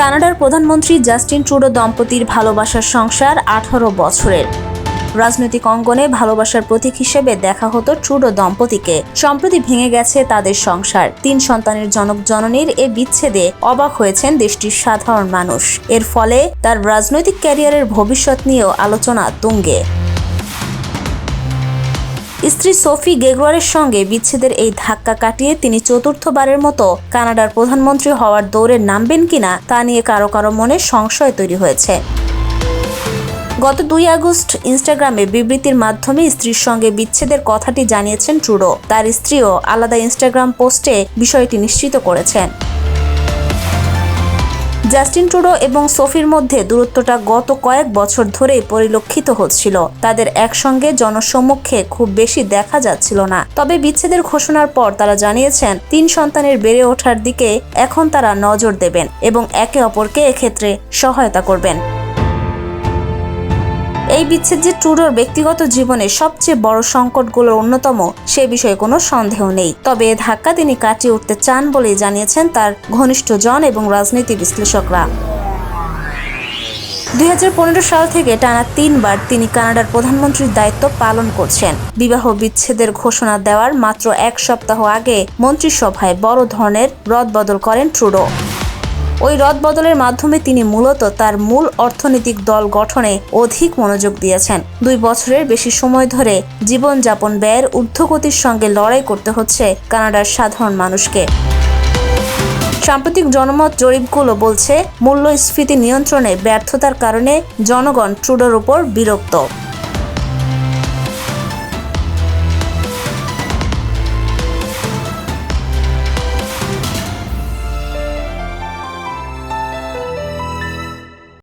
কানাডার প্রধানমন্ত্রী Justin Trudeau দম্পতির ভালোবাসার সংসার আঠারো বছরের। রাজনৈতিক অঙ্গনে ভালোবাসার প্রতীক হিসেবে দেখা হতো ট্রুডো দম্পতিকে। সম্প্রতি ভেঙে গেছে তাদের সংসার। তিন সন্তানের জনক জননীর এ বিচ্ছেদে অবাক হয়েছেন দেশটির সাধারণ মানুষ। এর ফলে তার রাজনৈতিক ক্যারিয়ারের ভবিষ্যৎ নিয়েও আলোচনা তুঙ্গে। স্ত্রী সোফি গেগোয়ারের সঙ্গে বিচ্ছেদের এই ধাক্কা কাটিয়ে তিনি চতুর্থবারের মতো কানাডার প্রধানমন্ত্রী হওয়ার দৌড়ে নামবেন কিনা তা নিয়ে কারও কারও মনে সংশয় তৈরি হয়েছে। গত দুই আগস্ট ইনস্টাগ্রামে বিবৃতির মাধ্যমে স্ত্রীর সঙ্গে বিচ্ছেদের কথাটি জানিয়েছেন ট্রুডো। তার স্ত্রীও আলাদা ইনস্টাগ্রাম পোস্টে বিষয়টি নিশ্চিত করেছেন। জাস্টিন ট্রুডো এবং সোফির মধ্যে দূরত্বটা গত কয়েক বছর ধরেই পরিলক্ষিত হচ্ছিল। তাদের একসঙ্গে জনসম্মুখে খুব বেশি দেখা যাচ্ছিল না। তবে বিচ্ছেদের ঘোষণার পর তারা জানিয়েছেন, তিন সন্তানের বেড়ে ওঠার দিকে এখন তারা নজর দেবেন এবং একে অপরকে এক্ষেত্রে সহায়তা করবেন। এই বিচ্ছেদ যে ট্রুডোর ব্যক্তিগত জীবনে সবচেয়ে বড় সংকটগুলোর অন্যতম, সে বিষয়ে কোনো সন্দেহ নেই। তবে এ ধাক্কা তিনি কাটিয়ে উঠতে চান বলেই জানিয়েছেন তার ঘনিষ্ঠজন এবং রাজনীতি বিশ্লেষকরা। দুই হাজার পনেরো সাল থেকে টানা তিনবার তিনি কানাডার প্রধানমন্ত্রীর দায়িত্ব পালন করছেন। বিবাহ বিচ্ছেদের ঘোষণা দেওয়ার মাত্র এক সপ্তাহ আগে মন্ত্রিসভায় বড় ধরনের রদবদল করেন ট্রুডো। ওই রদবদলের মাধ্যমে তিনি মূলত তার মূল অর্থনৈতিক দল গঠনে অধিক মনোযোগ দিয়েছেন। দুই বছরের বেশি সময় ধরে জীবনযাপন ব্যয়ের ঊর্ধ্বগতির সঙ্গে লড়াই করতে হচ্ছে কানাডার সাধারণ মানুষকে। সাম্প্রতিক জনমত জরিপগুলো বলছে, মূল্যস্ফীতি নিয়ন্ত্রণে ব্যর্থতার কারণে জনগণ ট্রুডোর উপর বিরক্ত।